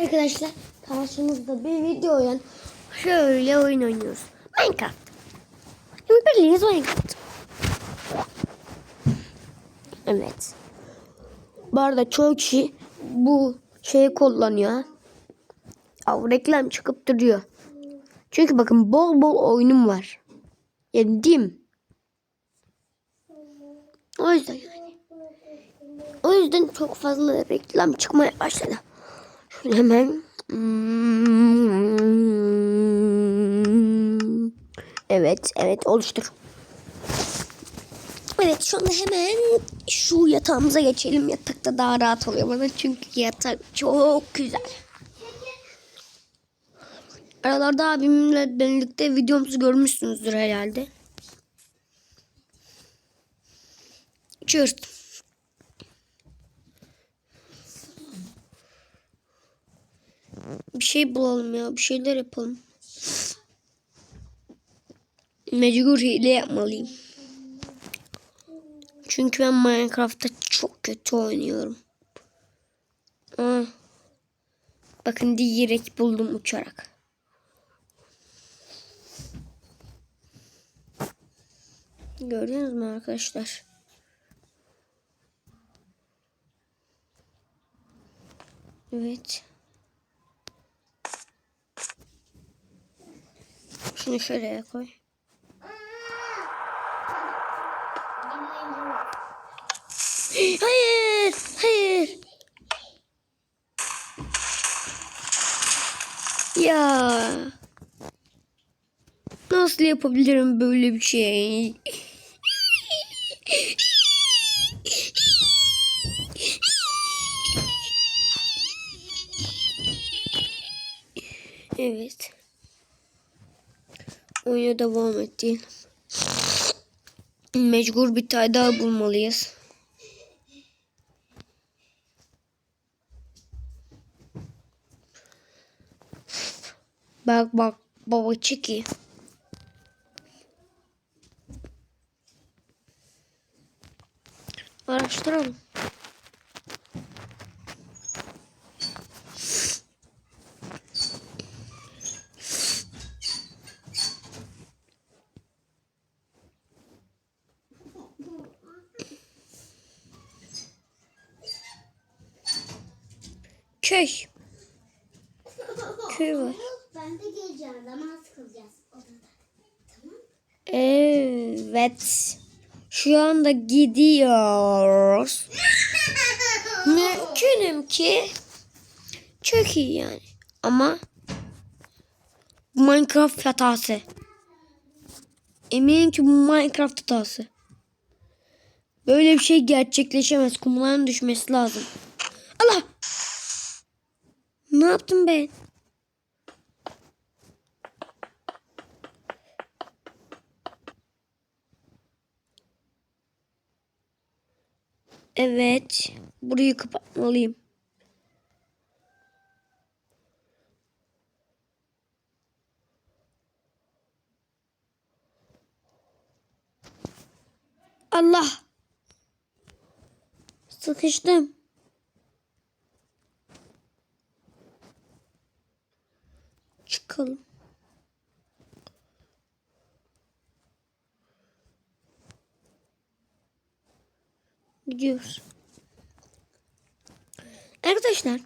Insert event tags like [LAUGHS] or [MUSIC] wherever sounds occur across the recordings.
Arkadaşlar karşınızda bir videoyla şöyle oyun oynuyoruz. Minecraft. Şimdi Minecraft. Evet. Bu arada çoğu kişi bu şeyi kullanıyor. Av reklam çıkıp duruyor. Çünkü bakın bol bol oyunum var. Yani değil mi? O yüzden yani. O yüzden çok fazla reklam çıkmaya başladı. Hemen. Evet, evet oluştur. Evet şu anda hemen şu yatağımıza geçelim. Yatakta daha rahat oluyor bana çünkü yatak çok güzel. Aralarda abimle birlikte videomuzu görmüşsünüzdür herhalde. Cheers. Bir şey bulalım ya. Bir şeyler yapalım. Mecbur hile yapmalıyım. Çünkü ben Minecraft'ta çok kötü oynuyorum. Aa, bakın direkt buldum uçarak. Gördünüz mü arkadaşlar? Evet. Şunu şuraya koy. Hayır, hayır. Ya. Nasıl yapabilirim böyle bir şey? Evet. Oyuna devam ettiğim. Mecbur bir tane daha bulmalıyız. Bak bak baba çiki. Araştıralım. Köy. Köy var. Ben de geleceğim. Namaz kılacağız odada. Tamam. Evet. Şu anda gidiyoruz. [LAUGHS] Mümkünüm ki çok iyi yani. Ama Minecraft hatası. Eminim ki bu Minecraft hatası. Böyle bir şey gerçekleşemez. Kumların düşmesi lazım. Allah! Ne yaptım ben? Evet. Burayı kapatmalıyım. Allah. Sıkıştım. Gidiyoruz. Arkadaşlar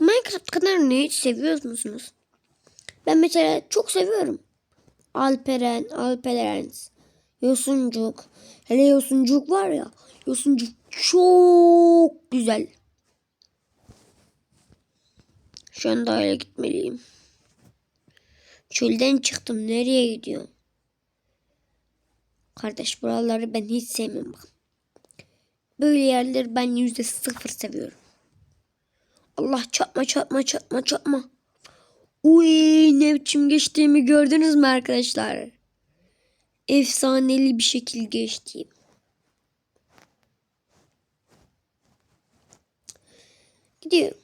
Minecraft kanalını hiç seviyor musunuz? Ben mesela çok seviyorum. Alperen, Alperens, Yosuncuk. Hele Yosuncuk var ya. Yosuncuk çok güzel. Şu anda öyle gitmeliyim. Çölden çıktım. Nereye gidiyorum? Kardeş buraları ben hiç sevmem. Bak. Böyle yerleri ben yüzde sıfır seviyorum. Allah çarpma çarpma çarpma çarpma. Uy ne biçim geçtiğimi gördünüz mü arkadaşlar? Efsaneli bir şekil geçtiğim. Gidiyorum.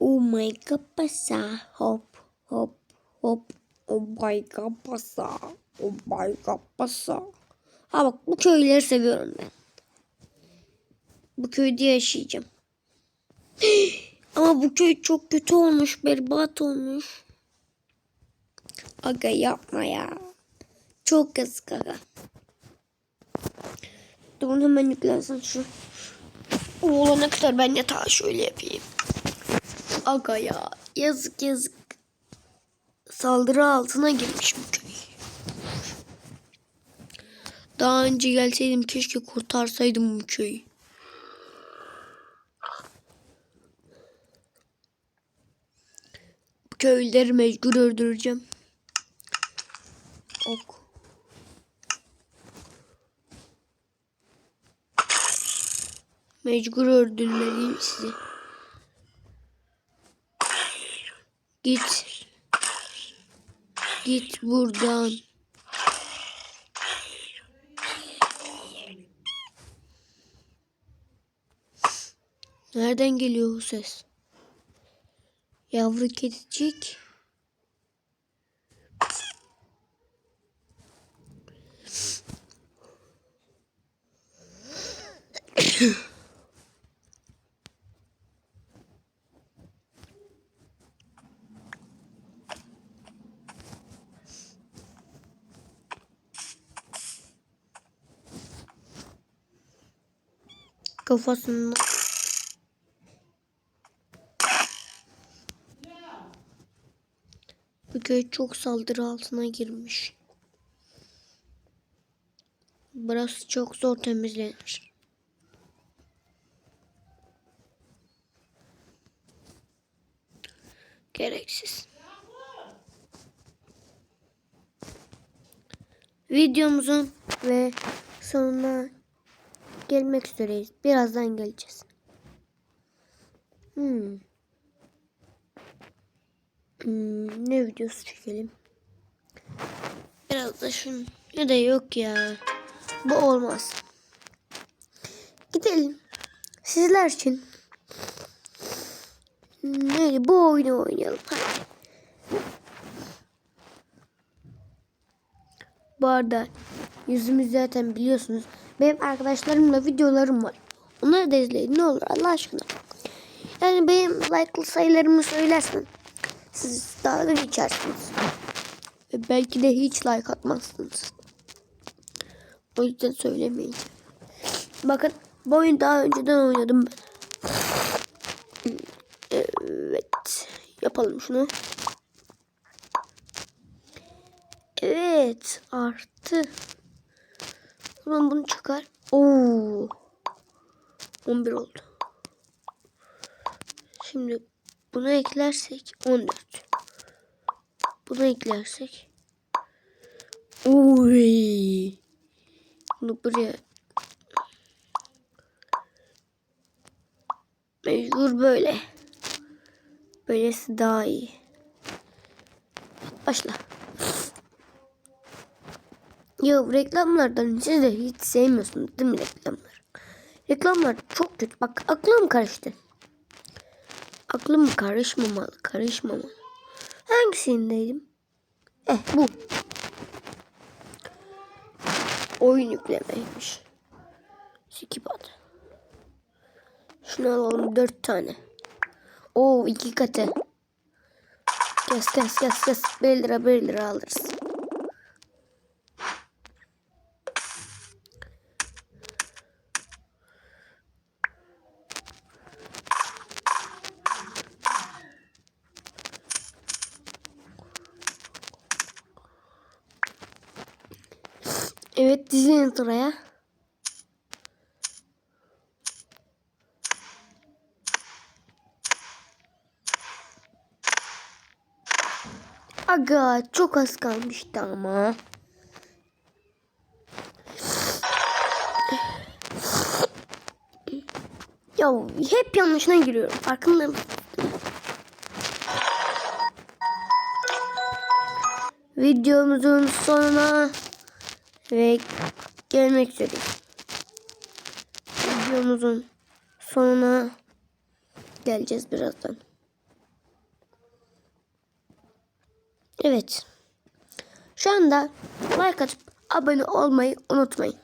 Oh my god pasa hop hop hop. Oh my god pasa. Oh my god pasa. Ha bak bu köyleri seviyorum ben. Bu köyde yaşayacağım. [GASPS] Aa bu köy çok kötü olmuş. Berbat olmuş. Aga yapma ya. Çok yazık aga. Dur hemen yüklensin şu. O olana kadar ben yatağı şöyle yapayım. Aga ya. Yazık yazık. Saldırı altına girmiş bu köy. Daha önce gelseydim keşke kurtarsaydım bu köyü. Bu köylüleri mecbur öldüreceğim. Ok. Mecbur öldürmeliyim sizi. Git. Git buradan. Nereden geliyor o ses? Yavru kedicik. Kafasında. Köy çok saldırı altına girmiş. Burası çok zor temizlenir. Gereksiz. Videomuzun ve sonuna gelmek üzereyiz. Birazdan geleceğiz. Hmm. Hmm, ne videosu çekelim? Biraz da şun. Ya da yok ya. Bu olmaz. Gidelim. Sizler için. Neydi bu oyunu oynayalım. Hadi. Bu arada yüzümü zaten biliyorsunuz. Benim arkadaşlarımla videolarım var. Onları da izleyin ne olur Allah aşkına. Yani benim like sayılarımı söylersen siz dalga geçersiniz. Ve belki de hiç like atmazsınız. O yüzden söylemeyin. Bakın bu oyunu daha önceden oynadım ben. Evet. Yapalım şunu. Evet. Arttı. O zaman bunu çıkar. Oo. 11 oldu. Şimdi bunu eklersek 14. Bunu eklersek. Oy. Bunu buraya. Mecbur böyle. Böylesi daha iyi. Başla. Ya reklamlardan siz de hiç sevmiyorsunuz değil mi reklamlar? Reklamlar çok kötü. Bak aklım karıştı. Aklım karışmamalı, karışmamalı. Hangisindeydim? Eh bu. Oyun yüklemeymiş. Skip at. Şunu alalım dört tane. Oo iki katı. Kes kes kes kes. Bir lira bir lira alırız. Evet dizinin sıraya. Aga çok az kalmıştı ama. Ya hep yanlışına giriyorum. Farkında mısın? Videomuzun sonuna ve gelmek üzere. Videomuzun sonuna geleceğiz birazdan. Evet. Şu anda like atıp abone olmayı unutmayın.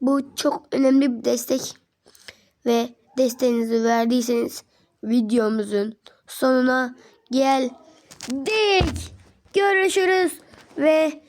Bu çok önemli bir destek. Ve desteğinizi verdiyseniz videomuzun sonuna geldik. Görüşürüz ve